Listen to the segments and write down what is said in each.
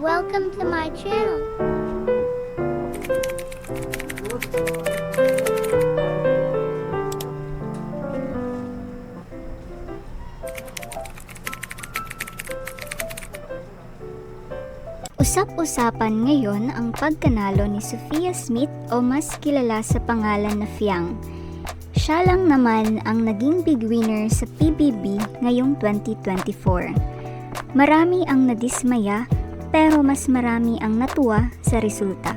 Welcome to my channel. Usap-usapan ngayon ang pagkanalo ni Sophia Smith o mas kilala sa pangalan na Fiang. Siya lang naman ang naging big winner sa PBB ngayong 2024. Marami ang nadismaya pero mas marami ang natuwa sa resulta.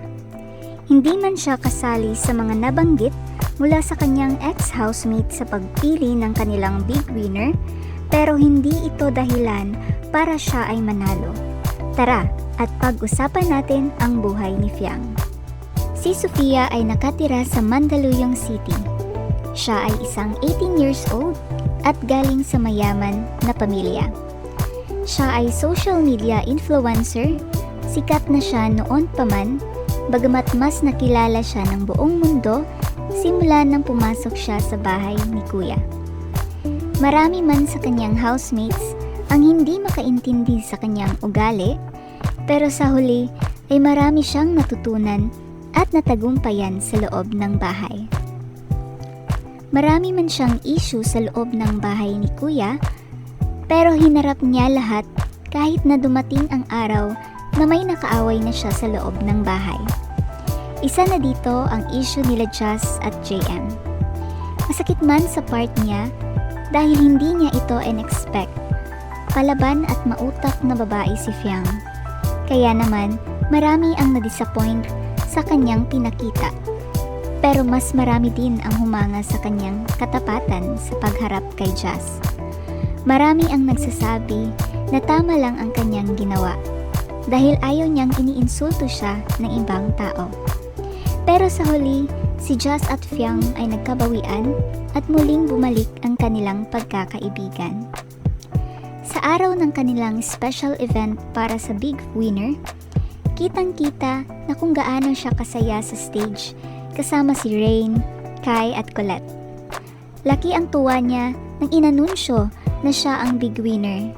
Hindi man siya kasali sa mga nabanggit mula sa kanyang ex-housemate sa pagpili ng kanilang big winner pero hindi ito dahilan para siya ay manalo. Tara at pag-usapan natin ang buhay ni Fiang. Si Sofia ay nakatira sa Mandaluyong City. Siya ay isang 18 years old at galing sa mayaman na pamilya. Siya ay social media influencer, sikat na siya noon pa man, bagamat mas nakilala siya ng buong mundo simula nang pumasok siya sa bahay ni Kuya. Marami man sa kanyang housemates ang hindi makaintindi sa kanyang ugali, pero sa huli ay marami siyang natutunan at natagumpayan sa loob ng bahay. Marami man siyang issue sa loob ng bahay ni Kuya, pero hinarap niya lahat kahit na dumating ang araw na may nakaaway na siya sa loob ng bahay. Isa na dito ang issue nila Jazz at JM. Masakit man sa part niya dahil hindi niya ito in-expect. Palaban at mautak na babae si Fiang. Kaya naman, marami ang na-disappoint sa kanyang pinakita. Pero mas marami din ang humanga sa kanyang katapatan sa pagharap kay Jazz. Marami ang nagsasabi na tama lang ang kanyang ginawa dahil ayaw niyang iniinsulto siya ng ibang tao. Pero sa huli, si Jazz at Fiang ay nagkabawian at muling bumalik ang kanilang pagkakaibigan. Sa araw ng kanilang special event para sa Big Winner, kitang-kita na kung gaano siya kasaya sa stage kasama si Rain, Kai at Colette. Laki ang tuwa niya nang inanunsyo na siya ang big winner.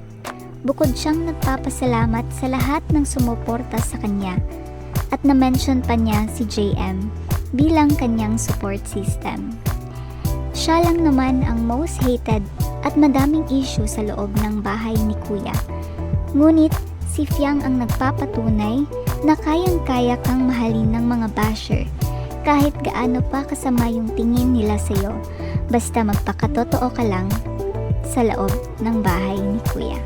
Bukod siyang nagpapasalamat sa lahat ng sumuporta sa kanya at na-mention pa niya si JM bilang kanyang support system. Siya lang naman ang most hated at madaming issue sa loob ng bahay ni Kuya. Ngunit si Fiang ang nagpapatunay na kayang-kaya kang mahalin ng mga basher kahit gaano pa kasama yung tingin nila sa'yo basta magpakatotoo ka lang sa loob ng bahay ni Kuya.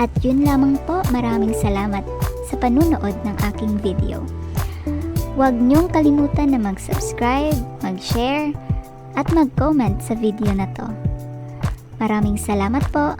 At yun lamang po maraming salamat sa panunood ng aking video. Huwag niyong kalimutan na mag-subscribe, mag-share, at mag-comment sa video na to. Maraming salamat po.